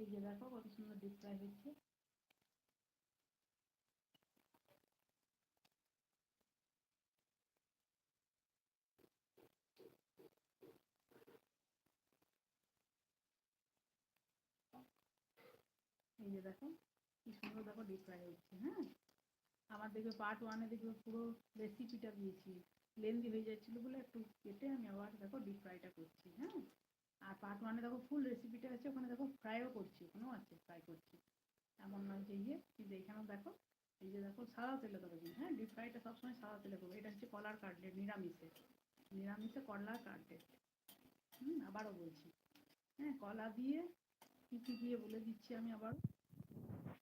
এই যে দেখো কত সুন্দর ডিপ ফ্রাই হচ্ছে। এই যে দেখো কি সুন্দর দেখো ডিপ হচ্ছে হ্যাঁ? আমার দেখবে পার্ট ওয়ানে দেখবে পুরো রেসিপিটা দিয়েছি। লেন্দি হয়ে যাচ্ছিল বলে একটু কেটে আমি আবার দেখো ডিপ ফ্রাইটা করছি হ্যাঁ? আর পার্ট ওয়ানে দেখো ফুল রেসিপিটা আছে, ওখানে দেখো ফ্রাইও করছি ওখানেও আছে ফ্রাই করছি। এমন নয় যে ইয়ে কিন্তু এখানেও দেখো, এই যে দেখো সাদা তেলে দেবো কিন্তু হ্যাঁ ডিপ ফ্রাইটা সবসময় সাদা তেলে করব। এটা হচ্ছে কলার কাটলেট নিরামিষে। নিরামিষে কলার কাটলেট হুম, আবারও বলছি। হ্যাঁ কলা দিয়ে কী কী দিয়ে বলে দিচ্ছি আমি আবার?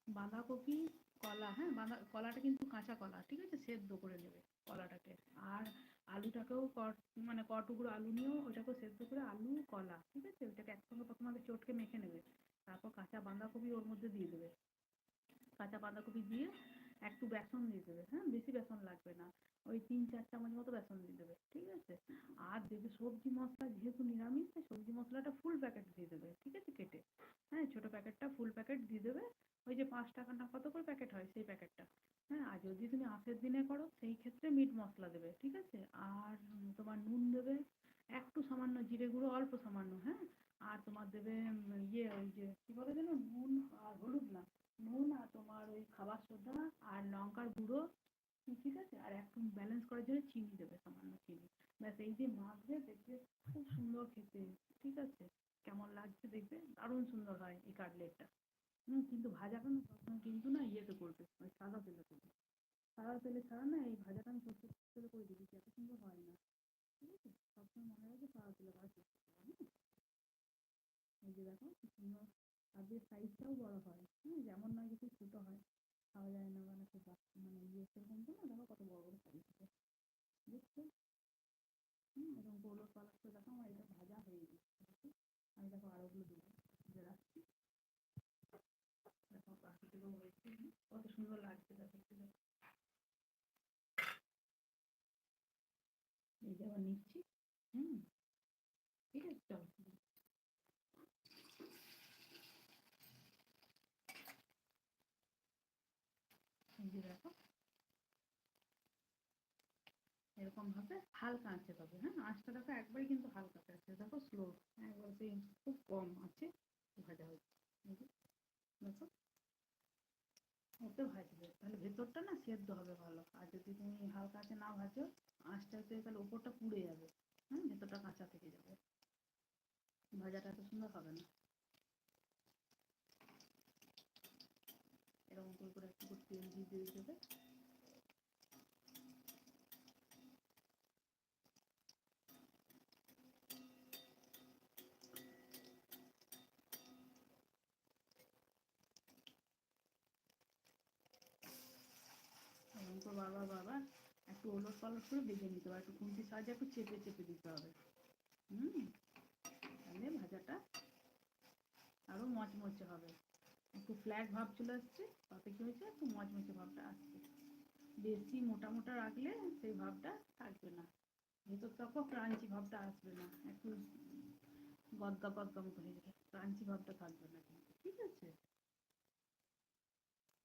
বাঁধাকপি, কলা হ্যাঁ বাঁধা, কলাটা কিন্তু কাঁচা কলা, ঠিক আছে? সেদ্ধ করে নেবে কলাটাকে। আর আলুটাকেও কট মানে ক টুকরো আলু নিয়েও ওটাকেও সেদ্ধ করে আলু, কলা, ঠিক আছে? ওটাকে একসঙ্গে প্রথম আগে চটকে মেখে নেবে। তারপর কাঁচা বাঁধাকপি ওর মধ্যে দিয়ে দেবে। কাঁচা বাঁধাকপি দিয়ে একটু বেসন দিয়ে দেবে হ্যাঁ? বেশি বেসন লাগবে না। ওই তিন, চার চামচ মতো বেসন দিয়ে দেবে, ঠিক আছে? আর দেবে সবজি মশলা যেহেতু নিরামিষ তাই সবজি মশলাটা ফুল প্যাকেট দিয়ে দেবে, ঠিক আছে? কেটে হ্যাঁ? ছোটো প্যাকেটটা ফুল প্যাকেট দিয়ে দেবে। ওই যে পাঁচ টাকা না কত করে প্যাকেট হয়? সেই প্যাকেটটা হ্যাঁ আর যদি তুমি আঁশের দিনে করো সেই ক্ষেত্রে মিট মশলা দেবে ঠিক আছে আর উম তোমার নুন দেবে একটু সামান্য জিরে গুঁড়ো অল্প সামান্য হ্যাঁ আর তোমার দেবে উম ইয়ে ওই যে কী বলে যেন নুন আর হলুদ না নুন আর তোমার ওই খাবার সোডা আর লঙ্কার গুঁড়ো ঠিক আছে আর একটু ব্যালেন্স করার জন্য চিনি দেবে সামান্য চিনি ব্যাস এই দিয়ে মাখবে দেখবে খুব সুন্দর খেতে ঠিক আছে কেমন লাগছে দেখবে দারুণ সুন্দর হয় এই কাটলেটটা। হুম, কিন্তু ভাজাটা না সবসময় কিন্তু না ইয়েতে করবে, ওই সাদা তেলে করবে। সাদা তেলে ছাড়া না এই ভাজাটা আমি সরষের তেলে করে দিয়েছি, এত সুন্দর হয় না। ঠিক আছে? সবসময় মনে রাখবে সাদা তেলে করার চেষ্টা করবে এই যে দেখো, কি সুন্দর আর যে সাইজটাও বড় হয়, হুম? যেমন নয় খুব ছোটো হয়, খাওয়া যায় না মানে খুব মানে ইয়ে সেরকম তো না, দেখো কত বড় বড় সাইজ দেখছ? হুম, এরকম গোল করে দেখো, আমার এটা ভাজা হয়ে গেছে আমি দেখো আরোগুলো দেবো। রাখছি দেখো কত সুন্দর লাগছে দেখো এই যে আবার নিচ্ছি হুম ঠিক আছে চলো এরকম ভাবে হালকা আঁচে তবে হ্যাঁ? আঁচটা দেখো একবারই কিন্তু হালকা আছে, দেখো স্লো একবার সেই খুব কম আছে ভাজা হচ্ছে এই যে দেখো ওতে ভাজবে তাহলে ভেতরটা না সেদ্ধ হবে ভালো আর যদি তুমি হালকা আঁচে না ভাজো আঁচটাতে তাহলে ওপরটা পুড়ে যাবে হ্যাঁ ভেতরটা কাঁচা থেকে যাবে ভাজাটা এত সুন্দর হবে না এরকম করে করে তেল দিয়ে দেবে। বারবার বারবার একটু ওলট পালট করে ভেজে নিতে হবে, একটু খুন্তির সাহায্যে একটু চেপে চেপে দিতে হবে। হুম? তাহলে ভাজাটা আরও মচমচে হবে। একটু ফ্ল্যাট ভাব চলে আসছে, তাতে কি হয়েছে? একটু মচমচে ভাবটা আসছে। বেশি মোটা মোটা রাখলে সেই ভাবটা থাকবে না। ভেতর থেকে ক্রাঞ্চি ভাবটা আসবে না। একটু গদগা মতো হয়ে যাবে। ক্রাঞ্চি ভাবটা থাকবে না কিন্তু, ঠিক আছে?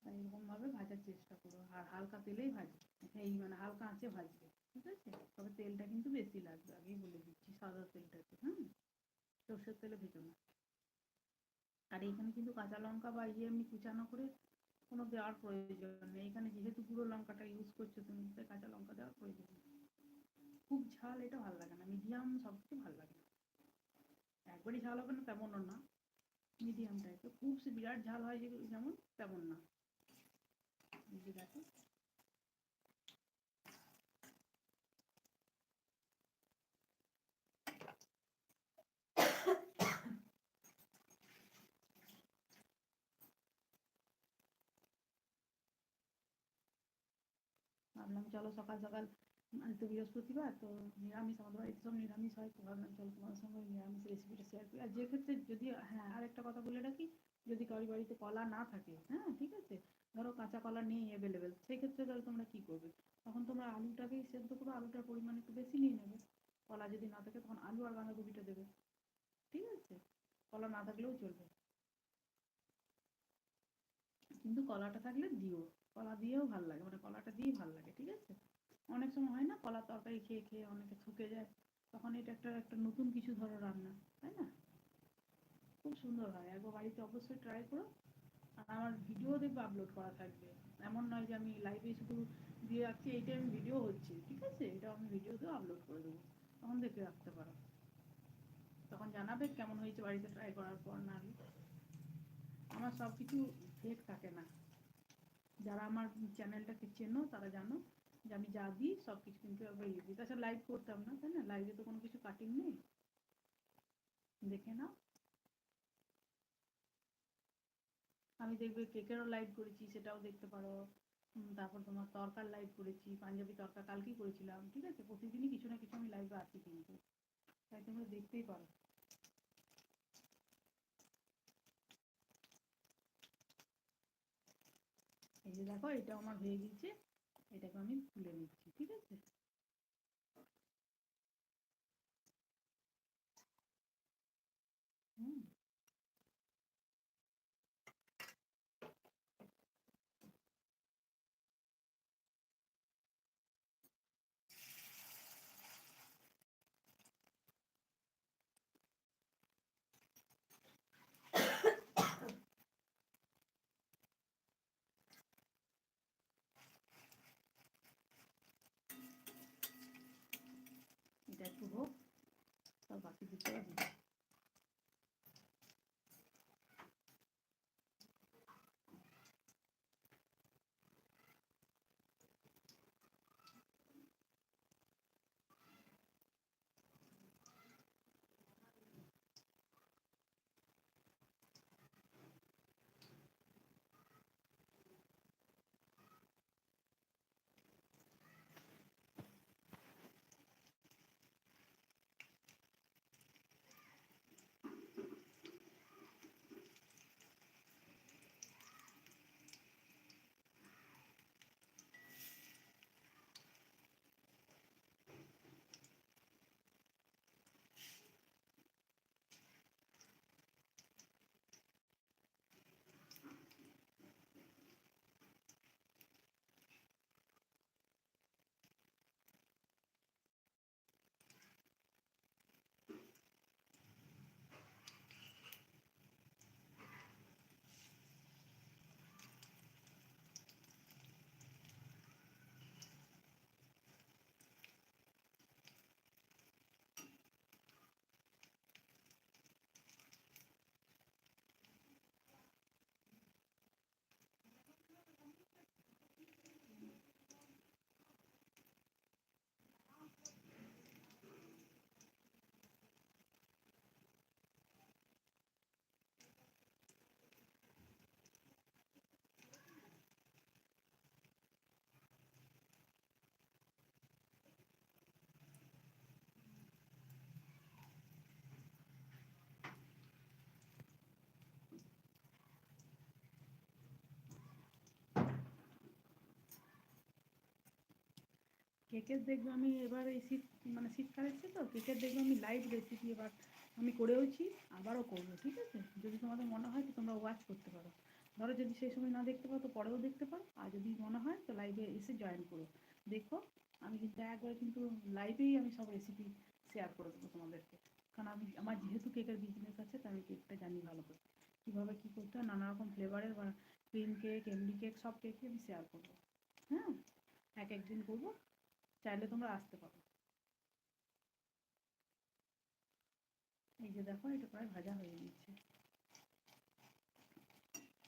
তাই এরকমভাবে ভাজার চেষ্টা করো। আর হালকা তেলেই ভাজবে। এই মানে হালকা আঁচে ভাজবে, ঠিক আছে? তবে তেলটা কিন্তু বেশি লাগবে, আগেই বলে দিচ্ছি, সাদা তেলটাতে হুম? সর্ষের তেলে ভেজো না। আর এখানে কিন্তু কাঁচা লঙ্কা বা ইয়ে এমনি কুচানো করে কোনো দেওয়ার প্রয়োজন নেই। এখানে যেহেতু গুঁড়ো লঙ্কাটা ইউজ করছ তুমি, তাই কাঁচা লঙ্কা দেওয়ার প্রয়োজন নেই। খুব ঝাল, এটা ভালো লাগে না। মিডিয়াম সব কিছু ভালো লাগে না। একবারই ঝাল হবে না তেমনও না। মিডিয়াম টাইপের খুব বিরাট ঝাল হয় যেমন তেমন না। দেখো ভাবলাম চলো সকাল সকাল তো বৃহস্পতিবার তো নিরামিষ আমাদের বাড়িতে সব নিরামিষ হয় তো ভাবলাম চলো তোমার সঙ্গে নিরামিষ রেসিপিটা শেয়ার করি আর যে ক্ষেত্রে যদি হ্যাঁ আর একটা কথা বলে রাখি যদি কারোর বাড়িতে কলা না থাকে হ্যাঁ ঠিক আছে ধরো কাঁচা কলা নেই অ্যাভেলেবেল সেই ক্ষেত্রে তাহলে তোমরা কী করবে তখন তোমরা আলুটাকেই সেদ্ধ করো আলুটার পরিমাণ একটু বেশি নিয়ে নেবে কলা যদি না থাকে তখন আলু আর বাঁধাকপিটা দেবে ঠিক আছে কলা না থাকলেও চলবে কিন্তু কলাটা থাকলে দিও কলা দিয়েও ভালো লাগে মানে কলাটা দিয়েই ভালো লাগে, ঠিক আছে? অনেক সময় হয় না, কলা তরকারি খেয়ে খেয়ে অনেকে থুকে যায়, তখন এটা একটা একটা নতুন কিছু ধরো রান্না, তাই না? খুব সুন্দর হয়, একবার বাড়িতে অবশ্যই ট্রাই করো। আর আমার ভিডিও দেখবে আপলোড করা থাকবে। এমন নয় যে আমি লাইভে শুধু দিয়ে রাখছি এইটা আমি ভিডিও হচ্ছে, ঠিক আছে? এটা আমি ভিডিওতেও আপলোড করে দেবো। তখন দেখে রাখতে পারো। তখন জানাবে কেমন হয়েছে বাড়িতে ট্রাই করার পর, না আমার সব কিছু ফেক থাকে না। যারা আমার চ্যানেলটাকে চেনো, তারা জানো যে আমি যা দিই সব কিছু কিন্তু একবার ইয়ে দিই। তাছাড়া লাইভ করতাম না, তাই না? লাইভে তো কোনো কিছু কাটিং নেই। দেখে নাও। আমি দেখবে কেকেরও লাইভ করেছি, সেটাও দেখতে পারো। তারপর তোমার তরকার লাইভ করেছি, পাঞ্জাবি তরকা কালকেই করেছিলাম, ঠিক আছে? প্রতিদিনই কিছু না কিছু আমি লাইভে আছি কিন্তু। তাই তোমরা দেখতেই পারো। এই যে দেখো এটা আমার হয়ে গেছে। এটাকে আমি তুলে নিচ্ছি ঠিক আছে হুম এটা একটু হোক তার কেকের দেখবে আমি এবার এই শীত মানে শীতকাল এসছে তো, কেকের দেখবে আমি লাইভ রেসিপি এবার আমি করেওছি, আবারও করব, ঠিক আছে? যদি তোমাদের মনে হয় তো তোমরা ওয়াচ করতে পারো। ধরো যদি সেই সময় না দেখতে পারো তো পরেও দেখতে পারো, আর যদি মনে হয় তো লাইভে এসে জয়েন করো। দেখো, আমি কিন্তু একবারে কিন্তু লাইভেই আমি সব রেসিপি শেয়ার করে দেবো তোমাদেরকে। কারণ আমি, আমার যেহেতু কেকের বিজনেস আছে, তাই আমি কেকটা জানি ভালো করে। কীভাবে কী করতে হয়, নানা রকম ফ্লেভারের বা ক্রিম কেক এমডি কেক সব কেকই আমি শেয়ার করব। হ্যাঁ? এক একদিন করব। চাইলে তোমরা আসতে পারো। এই যে দেখো, এটা প্রায় ভাজা হয়ে গেছে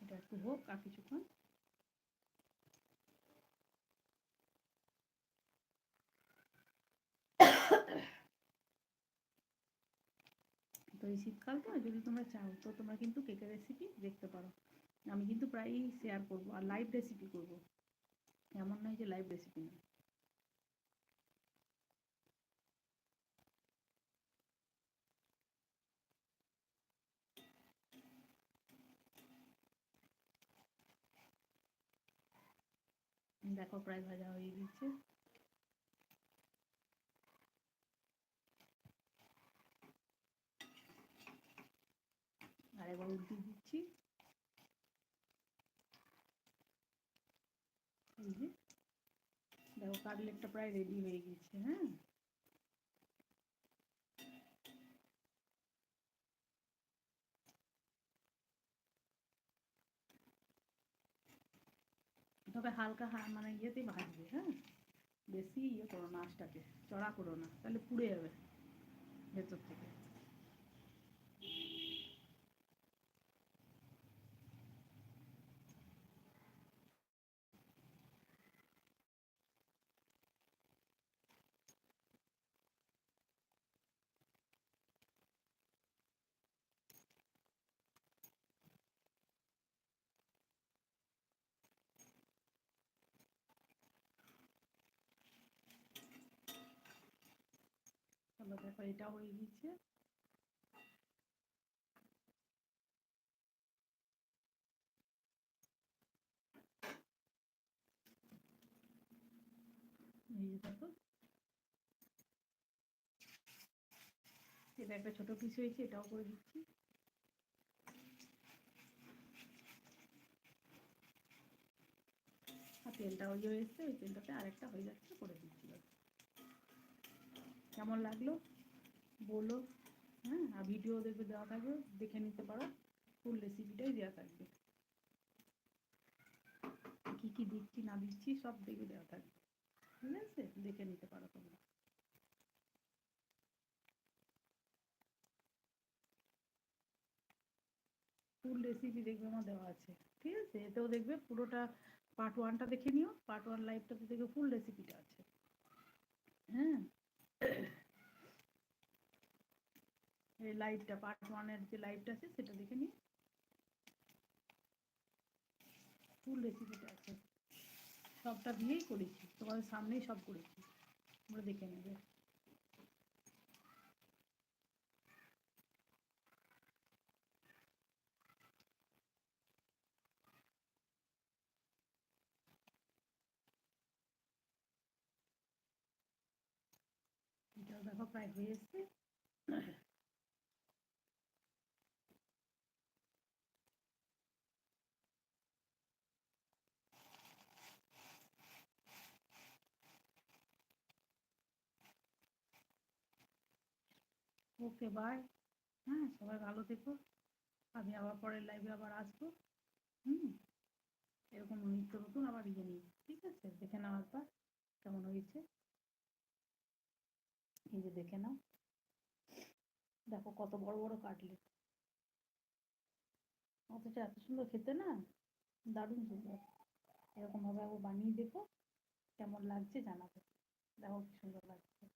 এটা একটু হোক আর কিছুক্ষণ। তো এই শীতকাল তো যদি তোমরা চাও, তো তোমরা কিন্তু কেকের রেসিপি দেখতে পারো। আমি কিন্তু প্রায়ই শেয়ার করব আর লাইভ রেসিপি করব। এমন নয় যে লাইভ রেসিপি না দেখো প্রায় ভাজা হয়ে গেছে। আরেকবার উল্টে দিচ্ছি। দেখো কাটলেটটা প্রায় রেডি হয়ে গেছে হ্যাঁ? তবে হালকা হা মানে ইয়েতে ভাজবে হ্যাঁ? বেশি ইয়ে করো না আঁচটাকে, চড়া করো না, তাহলে পুড়ে যাবে ভেতর থেকে। চলো দেখো এটা হয়ে দেখো। এটা একটা ছোট পিস হয়েছে, এটাও করে দিচ্ছি। আর তেলটা ওই হয়ে এসছে ওই তেলটাতে আরেকটা হয়ে যাচ্ছে, করে দিচ্ছি। কেমন লাগল? বলো। হ্যাঁ আর ভিডিও দেখবে দেওয়া থাকবে, দেখে নিতে পারো। ফুল রেসিপিটাই দেওয়া থাকবে। কি কি দিচ্ছি না দিচ্ছি সব দেখে দেওয়া থাকবে। ঠিক আছে? দেখে নিতে পারো তোমরা। ফুল রেসিপি দেখবে আমার দেওয়া আছে। ঠিক আছে? এতেও দেখবে পুরোটা পার্ট ওয়ানটা দেখে নিও। পার্ট ওয়ান লাইভটাতে দেখবে ফুল রেসিপিটা আছে। হ্যাঁ? এই লাইভটা পার্ট ওয়ানের যে লাইভটা আছে, সেটা দেখে নিই ফুল রেসিপিটা আছে। সবটা দিয়েই করেছি। তোমাদের সামনেই সব করেছি। তোমরা দেখে নেবে। দেখো প্রায় হয়ে এসছে ওকে বাই হ্যাঁ সবাই ভালো থেকো। আমি আবার পরের লাইভে আবার আসব। হুম, এরকম নিত্য নতুন আবার ইয়ে নিই ঠিক আছে? দেখে নেওয়ার পর কেমন হয়েছে। যে দেখে নাও। দেখো কত বড় বড় কাটলে অথচ এত সুন্দর খেতে না, দারুণ সুন্দর। এরকম ভাবে একবার বানিয়ে দেখো, কেমন লাগছে জানাবে। দেখো কি সুন্দর লাগছে।